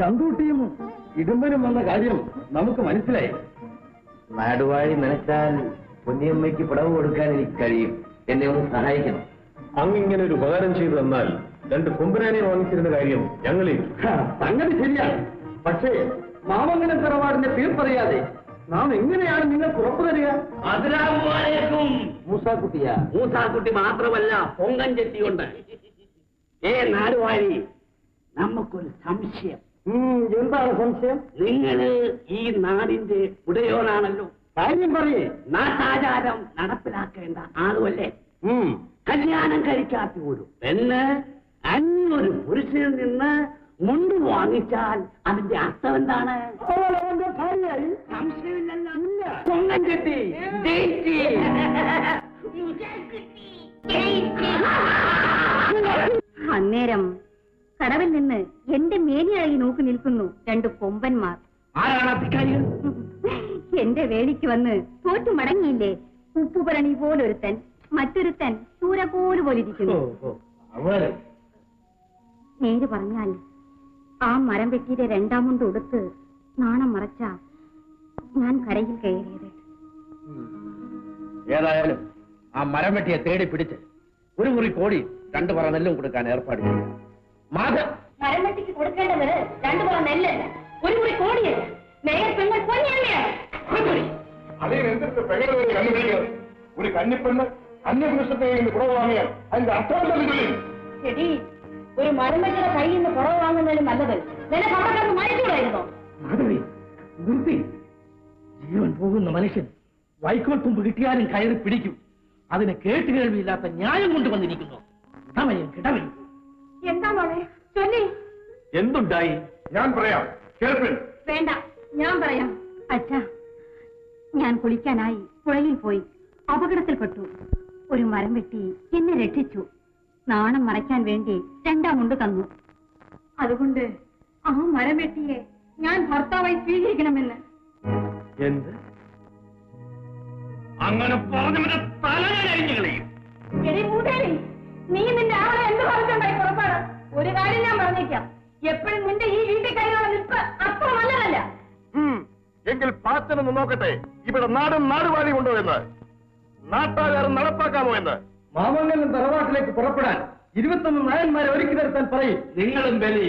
ചന്തൂട്ടിയും ഇടുമ്പനും വന്ന കാര്യം നമുക്ക് മനസ്സിലായി. നാടുവാഴി നനച്ചാൽ പൊന്നിയമ്മയ്ക്ക് പിടവ് കൊടുക്കാൻ എനിക്ക് കഴിയും. എന്നെ ഒന്ന് സഹായിക്കണം. അങ്ങിങ്ങനെ ഒരു ഉപകാരം ചെയ്തു തന്നാൽ രണ്ട് കൊമ്പനാനെ വാങ്ങിച്ചിരുന്ന കാര്യം ഞങ്ങളിൽ സംഗതി ശരിയാണ്. പക്ഷേ മാമംഗലം തറവാടിന്റെ തീർപ്പറിയാതെ നാം എങ്ങനെയാണ് നിങ്ങൾ ഉറപ്പു തരിക മൂസാക്കുട്ടിയാ. മൂസാക്കുട്ടി മാത്രമല്ല പൊങ്കൻ ചെത്തിയുണ്ട് ഏ നാടുവാഴി നമുക്കൊരു സംശയം. എന്താണ് സംശയം? നിങ്ങൾ ഈ നാടിന്റെ ഉടയോനാണല്ലോ. കാര്യം പറയേ. നാട്ടാചാരം നടപ്പിലാക്കേണ്ട ആളുമല്ലേ? കല്യാണം കഴിക്കാത്ത ഒരു പെണ്ണ് അന്നൊരു പുരുഷനിൽ നിന്ന് മുണ്ട് വാങ്ങിച്ചാൽ അതിന്റെ അർത്ഥം എന്താണ്? സംശയമില്ലല്ലോ. ജയിച്ചി. ജയിച്ച്. അന്നേരം കടവിൽ നിന്ന് എന്റെ മേനിയായി നോക്കി നിൽക്കുന്നു രണ്ട് കൊമ്പന്മാർ. എന്റെ വേലിക്ക് വന്ന് തോറ്റു മടങ്ങിയില്ലേ? ഉപ്പുപരണി പോലൊരുത്തൻ മറ്റൊരുത്തൻ സൂരകോൽ പോലിരിക്കുന്നു നേര് പറഞ്ഞാൽ ആ മരം വെട്ടിയുടെ രണ്ടാമുണ്ട് ഉടുത്ത് നാണം മറച്ച ഞാൻ കരയിൽ കയറിയത്. ഏതായാലും ആ മരം വെട്ടിയെ തേടി പിടിച്ച് ഒരു മുറി കോടി രണ്ടു പറ നെല്ലും കൊടുക്കാൻ ഏർപ്പാട് ചെയ്യാം മാധവ്. മരം വെട്ടിക്ക് കൊടുക്കേണ്ടത് രണ്ടു പറ നെല്ലല്ല. ഒരു മുറി കോടിയല്ല മേയർ പെങ്ങൾ പൊന്നിയമ്മയാണ്. അതിനെന്തൊക്കെ പെങ്ങളെ കണ്ടുപിടിക്കുന്നത് ഒരു കന്നിപ്പെണ്ണ് അന്യപുരുഷത്തെ കുറവ് വാങ്ങിയാണ് അതിന്റെ അർത്ഥമല്ലെന്ന് ചൊല്ലി. എടി ഒരു മരംവെട്ടിയുടെ കയ്യിൽ നിന്ന് കുറവ് വാങ്ങുന്നതിലും നല്ലത്. നിനക്ക് അവിടെ കിടന്ന് മരിക്കൂടായിരുന്നോ മാധവി നിർത്തി. ജീവൻ പോകുന്ന മനുഷ്യൻ വൈക്കോൽ തുമ്പ് കിട്ടിയാലും കയറി പിടിക്കും. അതിന് കേട്ട് കേൾവിയില്ലാത്ത ന്യായം കൊണ്ട് വന്നിരിക്കുന്നു. കിടവയും കിടവയും എന്താ മോളെ? ചൊല്ലി. എന്തുണ്ടായി? ഞാൻ പറയാം. കേൾപ്പിൻ. വേണ്ട ഞാൻ പറയാം. അച്ഛാ ഞാൻ കുളിക്കാനായി പുഴയിൽ പോയി അപകടത്തിൽപ്പെട്ടു ഒരു മരം വെട്ടി എന്നെ രക്ഷിച്ചു. നാണം മറയ്ക്കാൻ വേണ്ടി രണ്ടാം മുണ്ട് തന്നു. അതുകൊണ്ട് ആ മരം വെട്ടിയെ ഞാൻ ഭർത്താവായി സ്വീകരിക്കണമെന്ന്. എന്ത്? അങ്ങനെ പറഞ്ഞവന്റെ തല ഞാൻ അരിഞ്ഞു കളയും നീ നിന്റെ ആളെ എന്ത് പറഞ്ഞുണ്ടായി പുറപ്പാട്. ഒരു കാര്യം ഞാൻ പറഞ്ഞേക്കാം. എപ്പോഴും നിന്റെ ഈ വീട്ടിൽ കഴിയുള്ള നിൽപ്പ് അത്ര നല്ലതല്ല. എങ്കിൽ പാച്ചനൊന്ന് നോക്കട്ടെ. ഇവിടെ നാടും നാടുവാഴി ഉണ്ടോ എന്ന്? നാട്ടാചാരം നടപ്പാക്കാമോ എന്ന്? മാമംഗലം തറവാട്ടിലേക്ക് പുറപ്പെടാൻ ഇരുപത്തൊന്ന് നായന്മാരെ ഒരുക്കി നിർത്താൻ പറയും. നിങ്ങളും ബലി.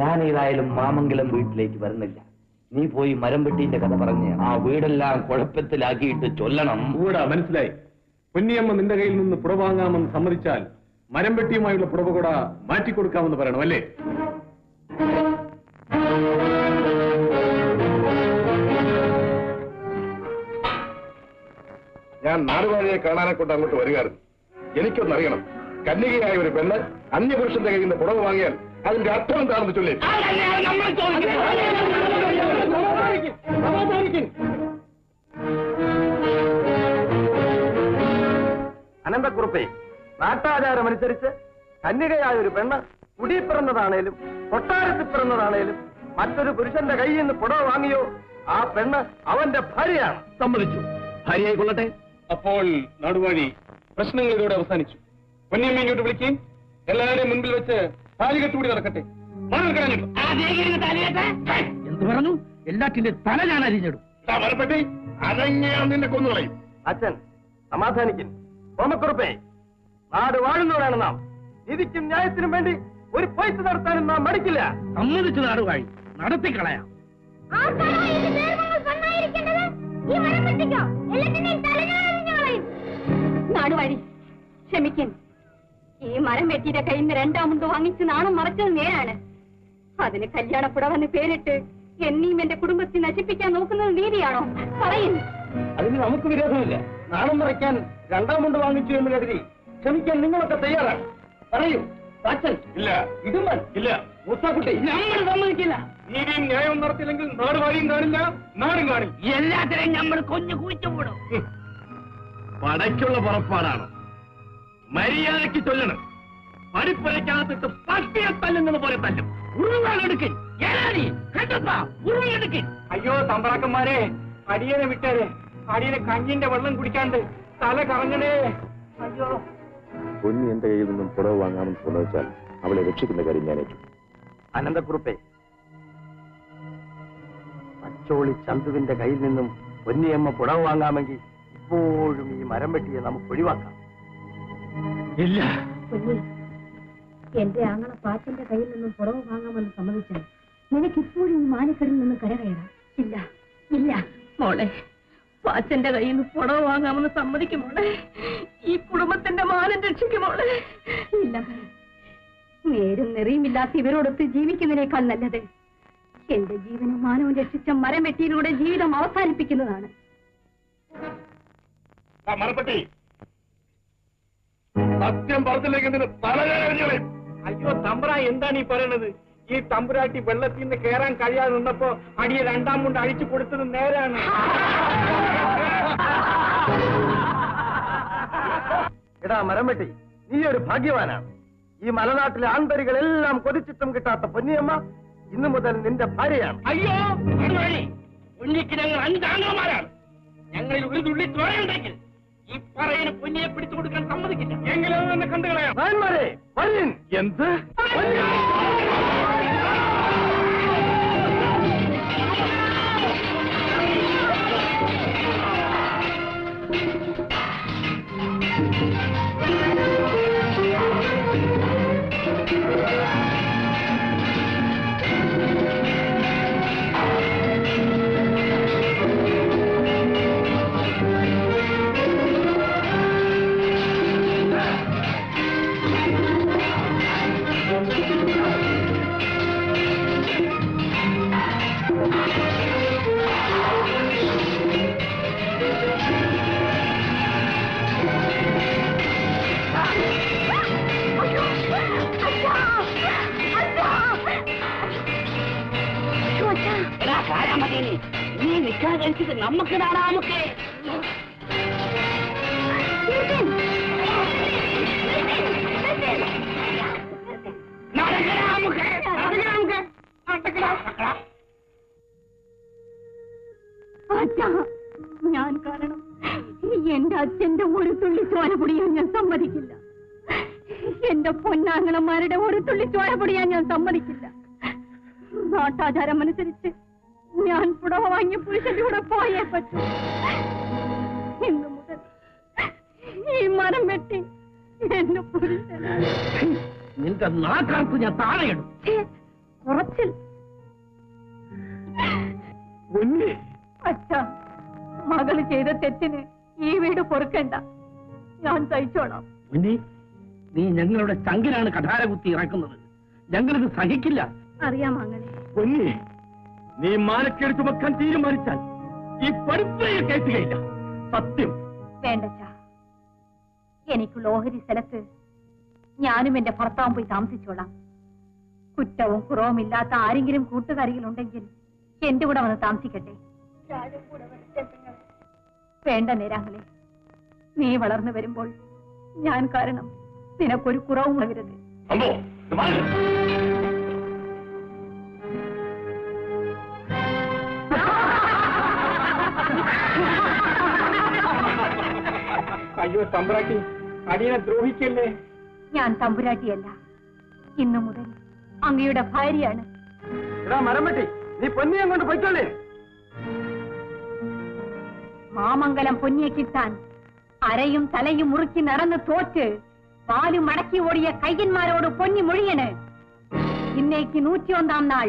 ഞാൻ ഏതായാലും മാമംഗലം വീട്ടിലേക്ക് വരുന്നില്ല. നീ പോയി മരം വെട്ടിന്റെ കഥ പറഞ്ഞ് ആ വീടെല്ലാം കുഴപ്പത്തിലാക്കിയിട്ട് ചൊല്ലണം. കൂടാ മനസ്സിലായി. പൊന്നിയമ്മ നിന്റെ കയ്യിൽ നിന്ന് പുറ വാങ്ങാമെന്ന് സമ്മതിച്ചാൽ മരം വെട്ടിയുമായുള്ള പുറവ് കൂടെ മാറ്റിക്കൊടുക്കാമെന്ന് പറയണം അല്ലേ? ഞാൻ നാടുവാഴിയെ കാണാനെ കൊണ്ട് അങ്ങോട്ട് വരികയായിരുന്നു എനിക്കൊന്നറിയണം. കന്യകയായ ഒരു പെണ്ണ് അന്യപുരുഷന്റെ കയ്യിൽ നിന്ന് പുറവ് വാങ്ങിയാൽ അതിന്റെ അർത്ഥം എന്താണെന്ന് ചൊല്ലി അനന്തക്കുറുപ്പേ നാട്ടാചാരമനുസരിച്ച് കന്യകയായ ഒരു പെണ്ണ് കുടി പിറന്നതാണേലും കൊട്ടാരത്തിൽ പിറന്നതാണേലും മറ്റൊരു പുരുഷന്റെ കയ്യിൽ നിന്ന് പുടവ വാങ്ങിയോ ആ പെണ്ണ് അവന്റെ ഭാര്യയാണ്. സമ്മതിച്ചു. ഭാര്യയായി കൊള്ളട്ടെ. അപ്പോൾ നടുവഴി പ്രശ്നങ്ങൾ ഇതോടെ അവസാനിച്ചു. പൊന്നിയമ്മ ഇങ്ങോട്ട് വിളിക്കുകയും എല്ലാവരെയും മുൻപിൽ വെച്ച് താലികെട്ടുകൂടി നടക്കട്ടെ. എന്ത് പറഞ്ഞു? എല്ലാറ്റിന്റെ തല ഞാൻ അരിഞ്ഞിടും. അതെങ്ങനെയാണ് നിന്നെ കൊന്നുകളയും. അച്ഛൻ സമാധാനിക്കും. ഓമക്കുറുപ്പേ നാട് വാഴുന്നവരാണ് നാം. നീതിക്കും ന്യായത്തിനും വേണ്ടി ഒരു പൈസ നടത്താനും നാം മടിക്കില്ല. സമ്മതിച്ചു നാടുവാഴി നടത്തിക്കളയാം. നാടുവാഴി ക്ഷമിക്കൻ ഈ മരം വെട്ടിയുടെ കയ്യിൽ നിന്ന് രണ്ടാം മുണ്ട് വാങ്ങിച്ച് നാണം മറച്ചത് നേരാണ്. അതിന് കല്യാണപ്പുടവെന്ന് പേരിട്ട് എന്നെയും എന്റെ കുടുംബത്തെ നശിപ്പിക്കാൻ നോക്കുന്നത് നീതിയാണോ? പറയും. അതിന് നമുക്ക് വിരോധമില്ല. നാണം മറയ്ക്കാൻ രണ്ടാം മുണ്ട് വാങ്ങിച്ചു എന്ന് കരുതി ക്ഷമിക്കാൻ നിങ്ങളൊക്കെ തയ്യാറാണ്. പറയൂ അച്ഛൻ ഇല്ല. ഇടുമ്പൻ. ഇല്ല. മൂസാക്കുട്ടി നമ്മൾ സമ്മതിക്കില്ല. നീതിയും ന്യായവും നടത്തില്ലെങ്കിൽ നാട് വഴിയും കാണില്ല നാടും കാണില്ല. എല്ലാത്തിനെയും നമ്മൾ കൊഞ്ഞു കുഴിച്ചുവിടും പടയ്ക്കുള്ള പുറപ്പാടാണ്. മര്യാദയ്ക്ക് ചൊല്ലണം. പടിപ്പുരയ്ക്കകത്തിട്ട് പട്ടിയെ തല്ലുന്നത് പോലെ തല്ലും. ഉറുങ്ങാൻ കണ്ടപ്പാ ഉരുവെടുക്കൻ അയ്യോ തമ്പ്രാക്കന്മാരെ അടിയനെ വിട്ടേ അടിയനെ കഞ്ഞിന്റെ വെള്ളം കുടിക്കാണ്ട് തല കറങ്ങണേ. അയ്യോ. പൊന്നി എന്റെ കയ്യിൽ നിന്നും പുറവ് വാങ്ങാമെന്ന് സമ്മതിച്ചാൽ അവളെ രക്ഷിക്കുന്ന കാര്യം ഞാൻ ഏറ്റു. അനന്തക്കുറുപ്പേ പച്ചോളി ചന്തുവിന്റെ കയ്യിൽ നിന്നും പൊന്നിയമ്മ പുടവ് വാങ്ങാമെങ്കിൽ ഇപ്പോഴും ഈ മരം വെട്ടിയെ നമുക്ക് ഒഴിവാക്കാം. ഇല്ല. എന്റെ അങ്ങനെ പാച്ചന്റെ കയ്യിൽ നിന്നും പുറവ് വാങ്ങാമെന്ന് സമ്മതിച്ചാൽ നിനക്ക് ഇപ്പോഴും ഈ നിന്നും നിന്ന് കരകയറാം. ഇല്ല ഇല്ല. മോളെ വാച്ചന്റെ കയ്യിൽ നിന്ന് പുടവ് വാങ്ങാമെന്ന് സമ്മതിക്കും മോളെ. ഈ കുടുംബത്തിന്റെ മാനം രക്ഷിക്കും മോളെ. ഇല്ല നേരും നെറിയുമില്ലാത്ത ഇവരോടൊത്ത് ജീവിക്കുന്നതിനേക്കാൾ നല്ലത് എന്റെ ജീവനും മാനവും രക്ഷിച്ച മരം വെട്ടിയിലൂടെ ജീവിതം അവസാനിപ്പിക്കുന്നതാണ്. മരപ്പെട്ടി. സത്യം പറഞ്ഞില്ലെങ്കിൽ അയ്യോ തമ്പ്ര എന്താണ് ഈ പറയണത്? ഈ തമ്പുരാട്ടി വെള്ളത്തിൽ നിന്ന് കയറാൻ കഴിയാതെ നിന്നപ്പോ അടിയെ രണ്ടാം മുണ്ട് അഴിച്ചു കൊടുത്തത് നേരാണ്. എടാ മരം വെട്ടി നീ ഒരു ഭാഗ്യവാനാണ്. ഈ മലനാട്ടിലെ ആന്തരികളെല്ലാം കൊതിച്ചിട്ടും കിട്ടാത്ത പൊന്നിയമ്മ ഇന്നു മുതൽ നിന്റെ ഭാര്യയാണ്. അയ്യോ പൊന്നിക്ക് ഞങ്ങൾ അഞ്ചാംഗമാരാണ് ഞങ്ങളിൽ ഒരു തുള്ളി ചോരയുണ്ടെങ്കിൽ ഈ പറയുന്ന പൊന്നിയെ പിടിച്ചു കൊടുക്കാൻ സമ്മതിക്കില്ല. എങ്കിലും തന്നെ നായന്മാരെ വരീൻ എന്ത്? ഞാൻ കാരണം എന്റെ അച്ഛന്റെ ഒരു തുള്ളി ചോര പൊടിയാൻ ഞാൻ സമ്മതിക്കില്ല. എന്റെ പൊന്നാങ്ങളന്മാരുടെ ഒരു തുള്ളി ചോര പൊടിയാൻ ഞാൻ സമ്മതിക്കില്ല. നാട്ടാചാരം അനുസരിച്ച് ഞാൻ പുടവ വാങ്ങിയ പുരുഷന്റെ കൂടെ പോയേ പറ്റൂ. ഇന്നു മുതൽ ഈ മരം വെട്ടി എന്റെ പുരുഷനാണ്. നിന്റെ നാക്കാർക്ക് ഞാൻ താഴെയിടും കുറച്ചിൽ. അച്ഛ മകൾ ചെയ്ത തെറ്റിന് ഈ വീട് പൊറുക്കണ്ട. ഞാൻ സഹിച്ചോളാം. പൊന്നി നീ ഞങ്ങളുടെ ചങ്കിലാണ് കഠാര കുത്തി ഇറക്കുന്നത്. ഞങ്ങളിത് സഹിക്കില്ല. അറിയാം അങ്ങനെ നീ മാനക്കേട് ചുമക്കാൻ തീരുമാനിച്ചാൽ ഈ പഠിപ്പേ കയറ്റുകയില്ല സത്യം. വേണ്ടച്ചാ. എനിക്കുള്ള ഓഹരി സ്ഥലത്ത് ഞാനും എന്റെ ഭർത്താവും പോയി താമസിച്ചോളാം. കുറ്റവും കുറവും ഇല്ലാത്ത ആരെങ്കിലും കൂട്ടുകാരികളുണ്ടെങ്കിൽ എന്റെ കൂടെ വന്ന് താമസിക്കട്ടെ. വേണ്ട നേരാങ്ങളെ. നീ വളർന്നു വരുമ്പോൾ ഞാൻ കാരണം നിനക്കൊരു കുറവും വരരുത് അയ്യോ തമ്പ്രാട്ടി അടിയനെ ദ്രോഹിക്കല്ലേ? ഞാൻ തമ്പുരാട്ടിയല്ല. ഇന്നു മുതൽ അങ്ങയുടെ ഭാര്യയാണ്. എടാ മരം വെട്ടി നീ പൊന്നിയെ കൊണ്ട് പൊയ്ക്കോളേ. മാമംഗലം പൊന്നിയെ കിട്ടാൻ അരയും തലയും മുറുക്കി നടന്ന് തോറ്റ് പാലും മടക്കി ഓടിയ കയ്യന്മാരോട് പൊന്നി മൊഴിയണ്. ഇന്നേക്ക് നൂറ്റിയൊന്നാം നാൾ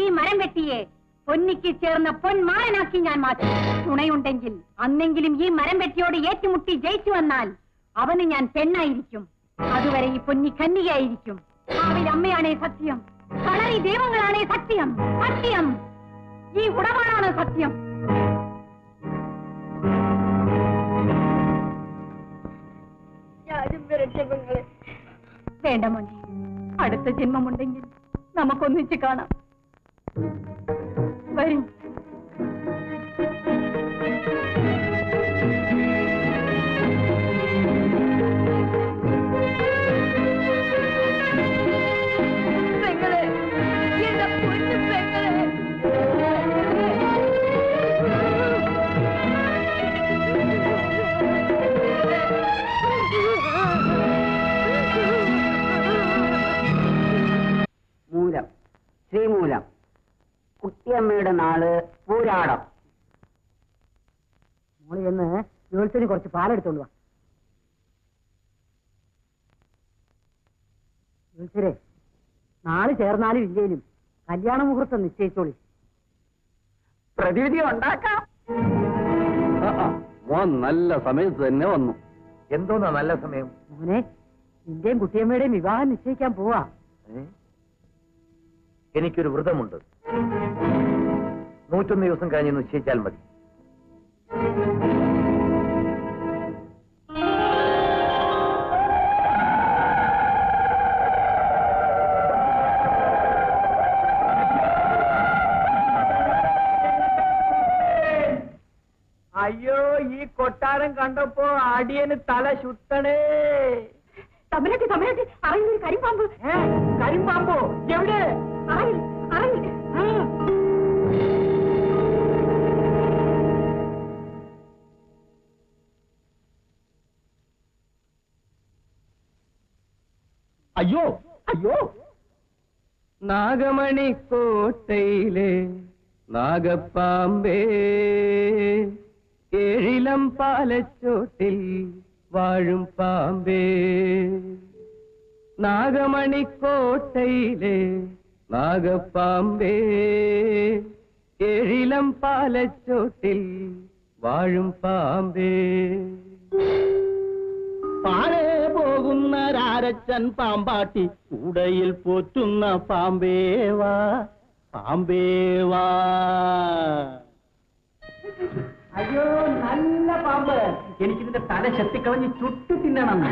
ഈ മരം വെട്ടിയെ പൊന്നിക്ക് ചേർന്ന പൊന്മാരനാക്കി ഞാൻ മാറ്റും. തുണയുണ്ടെങ്കിൽ അന്നെങ്കിലും ഈ മരം വെട്ടിയോട് ഏറ്റുമുട്ടി ജയിച്ചു വന്നാൽ അവന് ഞാൻ പെണ്ണായിരിക്കും. അതുവരെ ഈ പൊന്നി കന്യകയായിരിക്കും. ഭാവിൽ അമ്മയാണേ സത്യം. കളറി ദൈവങ്ങളാണേ സത്യം. സത്യം. ഈ ഉടമാണ് സത്യം. വേണ്ട മോനെ. അടുത്ത ജന്മമുണ്ടെങ്കിൽ നമുക്കൊന്നിച്ച് കാണാം. വരും. നാൾ പൂരാടം. മോളി എന്ന് ജോത്സ്യന് കുറച്ച് പാലെടുത്തോണ്ട് വാ. ജോത്സ്യരെ നാളെ ചേർന്നാലും ഇല്ലേലും കല്യാണ മുഹൂർത്തം നിശ്ചയിച്ചോളി. പ്രതിവിധി ഉണ്ടാക്കാം. മോൻ നല്ല സമയത്ത് തന്നെ വന്നു. എന്തോന്നാ നല്ല സമയം? മോനെ നിന്റെയും കുട്ടിയമ്മയുടെയും വിവാഹം നിശ്ചയിക്കാൻ പോവാ. എനിക്കൊരു വ്രതമുണ്ട്. നൂറ്റൊന്ന് ദിവസം കഴിഞ്ഞ് നിശ്ചയിച്ചാൽ മതി. അയ്യോ ഈ കൊട്ടാരം കണ്ടപ്പോ അടിയന് തല ചുട്ടണേ. തമിഴത്തി തമിഴത്തി അറിയൊരു കരിമ്പാമ്പ്. കരിമ്പാമ്പോ? എവിടെ? അറിയിൽ അയ്യോ അയ്യോ നാഗമണിക്കോട്ടയിലെ നാഗപ്പാമ്പേ ഏഴിലം പാലച്ചോട്ടിൽ വാഴും പാമ്പേ നാഗമണിക്കോട്ടയിലെ നാഗപ്പാമ്പേ ഏഴിലം പാലച്ചോട്ടിൽ വാഴും പാമ്പേ പാഴേ പോകുന്ന രാരച്ചൻ പാമ്പാട്ടി കൂടയിൽ പോറ്റുന്ന പാമ്പേവാ പാമ്പേവാ. അയ്യോ നല്ല പാമ്പ്. എനിക്കിതിന്റെ തല ചെത്തിക്കളഞ്ഞ് ചുട്ടു തിന്നണം.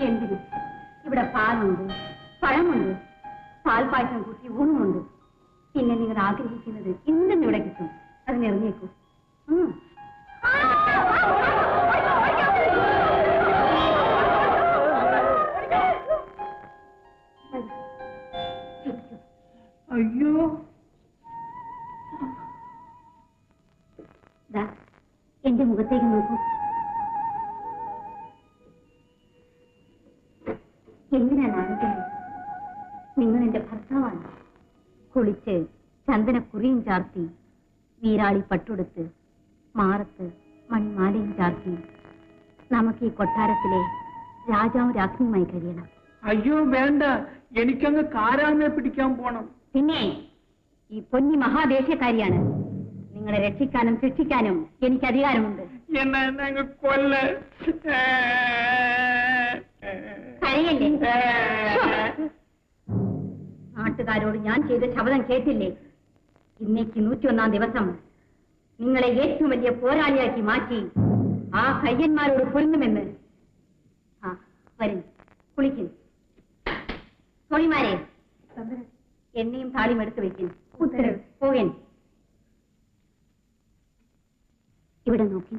എന്തിന്? ഇവിടെ പാലുണ്ട് പഴമുണ്ട് പാൽപ്പായസം കൂട്ടി ഊണുമുണ്ട്. പിന്നെ നിങ്ങൾ ആഗ്രഹിക്കുന്നത് ഇന്നും ഇവിടെ കിട്ടും. അത് ഉം. അയ്യോ. എന്റെ മുഖത്തേക്ക് നോക്കൂ. എന്തിനാണ് ആലോചിക്കുന്നത് നിങ്ങൾ എന്റെ ഭർത്താവാണ്. കുളിച്ച് ചന്ദനക്കുറിയും ചാർത്തി വീരാളി പട്ടുടുത്ത് മാറത്ത് മണിമാലയും ചാർത്തി. നമുക്ക് ഈ കൊട്ടാരത്തിലെ രാജാവും രാജ്ഞിയുമായി കഴിയണം. അയ്യോ വേണ്ട. എനിക്കങ്ങ് കാരാമെ പിടിക്കാൻ പോണം. പിന്നെ ഈ പൊന്നി മഹാദേശക്കാരിയാണ് നിങ്ങളെ രക്ഷിക്കാനും ശിക്ഷിക്കാനും എനിക്ക് അധികാരമുണ്ട്. കരയല്ലേ? നാട്ടുകാരോട് ഞാൻ ചെയ്ത ശബ്ദം കേട്ടില്ലേ? ഇന്നേക്ക് നൂറ്റിയൊന്നാം ദിവസം നിങ്ങളെ ഏറ്റവും വലിയ പോരാളിയാക്കി മാറ്റി ആ കയ്യന്മാരോട് പൊരുന്നുമെന്ന് ആ വരും. കുളിക്കും. തൊഴിമാരെ എണ്ണയും താളിയും എടുത്തു വെക്കും. ഉത്തരവ് പോകൻ ഇവിടെ നോക്കി.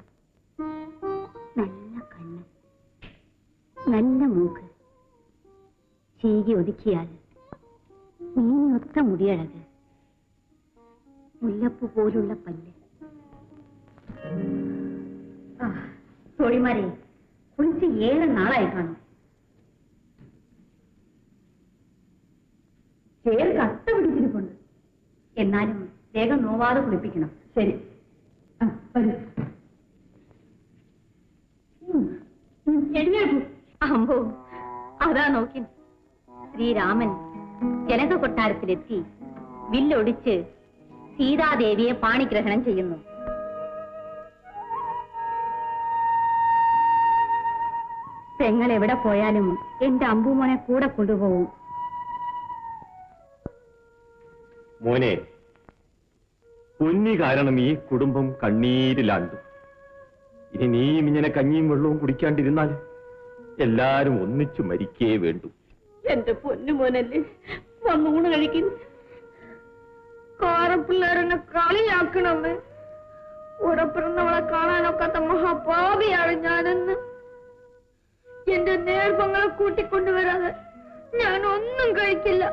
നല്ല കണ്ണ്. നല്ല മൂക്ക്. ചീകി ഒതുക്കിയാൽ മീനൊത്ത മുടിയഴക്. മുല്ലപ്പൂ പോലുള്ള പല്ല്. തൊഴിമാരെ കുളിച്ച് ഏറെ നാളായി കാണും. ചേർ കട്ട പിടിച്ചിരിപ്പുണ്ട്. എന്നാലും വേഗം നോവാതെ കുളിപ്പിക്കണം. ശരി. അമ്പോ അതാ നോക്കി. ശ്രീരാമൻ ജനക കൊട്ടാരത്തിലെത്തി വില്ലൊടിച്ച് സീതാദേവിയെ പാണിഗ്രഹണം ചെയ്യുന്നു. പെങ്ങൾ എവിടെ പോയാലും എന്റെ അമ്പുമോനെ കൂടെ കൊണ്ടുപോകും. മോനെ കുഞ്ഞി കാരണം ഈ കുടുംബം കണ്ണീരിലാണ്ടു ഇനി നീയും ഇങ്ങനെ കഞ്ഞിയും വെള്ളവും കുടിക്കാണ്ടിരുന്നാൽ എല്ലാരും ഒന്നിച്ചു മരിക്കേ വേണ്ടു. എന്റെ പൊന്നു മോനല്ലേ വന്നൂണ് കഴിക്കുന്നു കാറപ്പിള്ളേരനെ കളിയാക്കണമേ. കൂടെ പിറന്നവളെ കാണാനൊക്കാത്ത മഹാപാപിയാണ് ഞാനെന്ന്. എന്റെ നേർഭങ്ങളെ കൂട്ടിക്കൊണ്ടുവരാതെ ഞാൻ ഒന്നും കഴിക്കില്ല.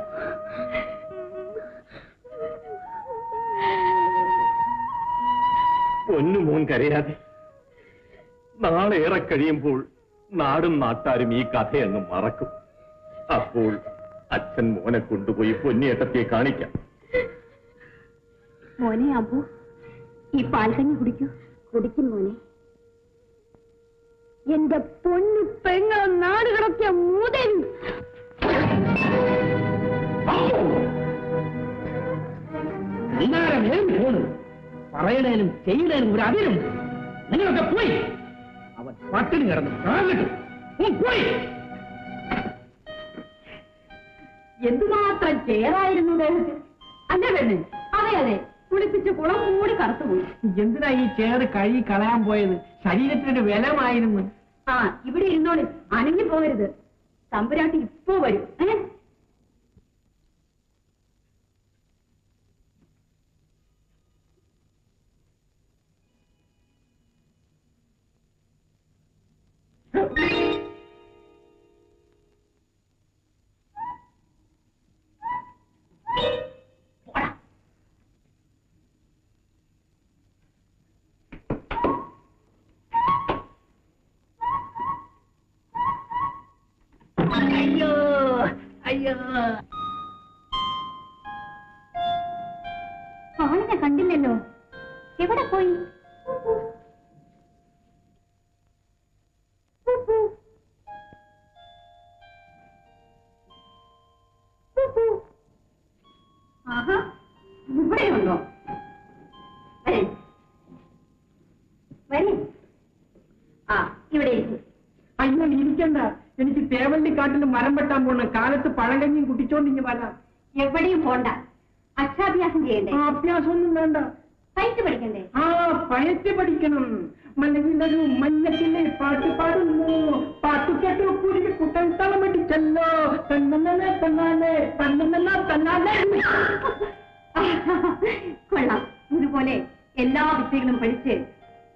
പൊന്നു മോൻ കരയാതെ. നാളെ ഏറെ കഴിയുമ്പോൾ നാടും നാട്ടാരും ഈ കഥയങ്ങ് മറക്കും. അപ്പോൾ അച്ഛൻ മോനെ കൊണ്ടുപോയി പൊന്നിയേട്ടത്തെ കാണിക്കാം. മോനെ അബു ഈ പാൽക്കഞ്ഞി കുടിക്കൂ. കുടിക്കും മോനെ. എന്റെ പൊന്നു പെങ്ങൾ നാടുകളൊക്കെ മുതൽ. മൂതൻ നിങ്ങളുടെ നേരം പോണ് പറയണേനും ചെയ്യണേനും ഒരു അതിരുണ്ട്. നിങ്ങളൊക്കെ പോയി. അവൻ പട്ടിണി കിടന്ന് കാകട്ടു പോയി. എന്തുമാത്രം ചേറായിരുന്നു അല്ലേ പെണ്ണ്? അതെ അതെ. കുളിപ്പിച്ച് കുളം കൂടി കറുത്തുപോയി. എന്തിനാ ഈ ചേറ് കഴുകി കളയാൻ പോയത്? ശരീരത്തിനൊരു വിലമായിരുന്നു ആ ഇവിടെ ഇരുന്നോളി. അനങ്ങി പോകരുത്. തമ്പുരാട്ടി ഇപ്പോ വരും. ഏ? അയ്യോ അയ്യോ. ആളിനെ കണ്ടില്ലല്ലോ. എവിടെ പോയി? എനിക്ക് തേവള്ളി കാട്ടിൽ മരം വെട്ടാൻ പോണ കാലത്ത് പഴങ്കഞ്ഞിയും ഇനി വരാം. എവിടെയും പോണ്ട. അക്ഷാഭ്യാസം ചെയ്യണ്ടേ? അഭ്യാസം ഒന്നും വേണ്ട. പയറ്റ് പഠിക്കണ്ടേ? ആ പയറ്റ് പഠിക്കണം. മലയിലൊരു മഞ്ഞത്തിലെ പാട്ട് പാടുന്നു. പാട്ട് കേട്ടു കുരുവി കുട്ടൻ തളമടിച്ചല്ലോ തന്നനെ തന്നാലെ തന്നന തന്നാലെ. കൊള്ളാം. ഇതുപോലെ എല്ലാ വിദ്യകളും പഠിച്ച്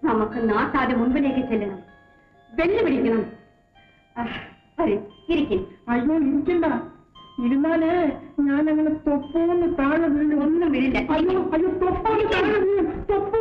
നമുക്ക് നാട്ടാതെ മുൻപിലേക്ക് ചെല്ലണം. വെല്ലുപിടിക്കണം വരൂ, ഇരിക്കും. അയ്യോ ഇരിക്കണ്ട. ഇരുന്നാലേ ഞാൻ അങ്ങനെ തൊപ്പൂന്ന് താഴെ വീഴും ഒന്നും വീഴില്ല അയ്യോ അയ്യോ തൊപ്പൂന്ന് താഴെ വീഴും തൊപ്പൂ